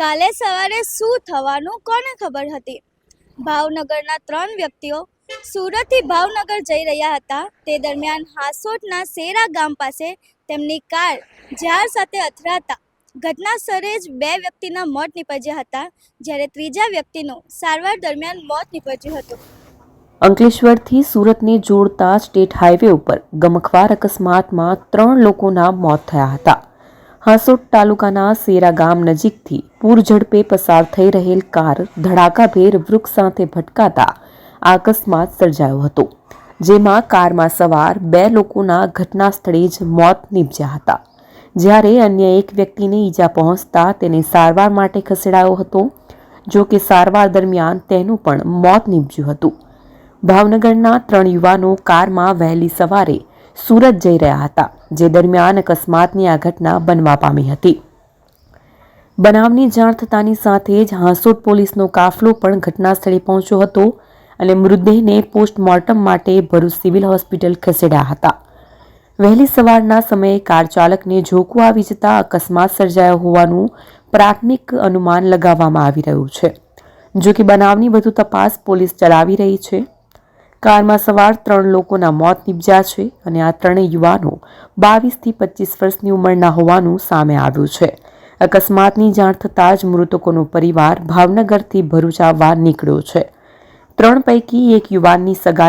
કાલે સવારે શું થવાનું કોને ખબર હતી? ભાવનગરના ત્રણ વ્યક્તિઓ સુરતથી ભાવનગર જઈ રહ્યા હતા. તે દરમિયાન હાસોટના સેરા ગામ પાસે તેમની કાર ઝાડ સાથે અથડાતા ઘટના સ્થળે જ બે વ્યક્તિના મોત નીપજ્યા હતા, જ્યારે ત્રીજા વ્યક્તિનું સારવાર દરમિયાન મોત નીપજ્યું હતું. અંકલેશ્વરથી સુરતને જોડતા સ્ટેટ હાઈવે ઉપર ગમખવાર અકસ્માતમાં ત્રણ લોકોના મોત થયા હતા. હાંસોટ તાલુકાના સેરા ગામ નજીકથી પૂર ઝડપે પસાર થઈ રહેલ કાર ધડાકાભેર વૃક્ષ સાથે ભટકાતા અકસ્માત સર્જાયો હતો, જેમાં કારમાં સવાર બે લોકોના ઘટના સ્થળે જ મોત નીપજ્યા હતા. જ્યારે અન્ય એક વ્યક્તિને ઈજા પહોંચતા તેને સારવાર માટે ખસેડાયો હતો, જો કે સારવાર દરમિયાન તેનું પણ મોત નીપજ્યું હતું. ભાવનગરના ત્રણ યુવાનો કારમાં વહેલી સવારે સુરત જઈ રહ્યા હતા, જે દરમિયાન અકસ્માતની આ ઘટના બનવા પામી હતી. બનાવની જાણ થતાની સાથે જ હાંસોટ પોલીસનો કાફલો પણ ઘટના સ્થળે પહોંચ્યો હતો અને મૃતદેહને પોસ્ટમોર્ટમ માટે ભરૂચ સિવિલ હોસ્પિટલ ખસેડ્યા હતા. વહેલી સવારના સમયે કાર ચાલકને ઝોકું આવી જતા અકસ્માત સર્જાયો હોવાનું પ્રાથમિક અનુમાન લગાવવામાં આવી રહ્યું છે. જો કે બનાવની વધુ તપાસ પોલીસ ચલાવી રહી છે. કારમાં સવાર ત્રણ લોકોના મોત નિપજ્યા છે અને આ ત્રણેય યુવાનો બાવીસથી પચીસ વર્ષની ઉંમરના હોવાનું સામે આવ્યું છે. અકસ્માતની જાણ થતાં જ મૃતકોનો પરિવાર ભાવનગરથી ભરૂચ આવવા નીકળ્યો છે. ત્રણ પૈકી એક યુવાનની સગાઈ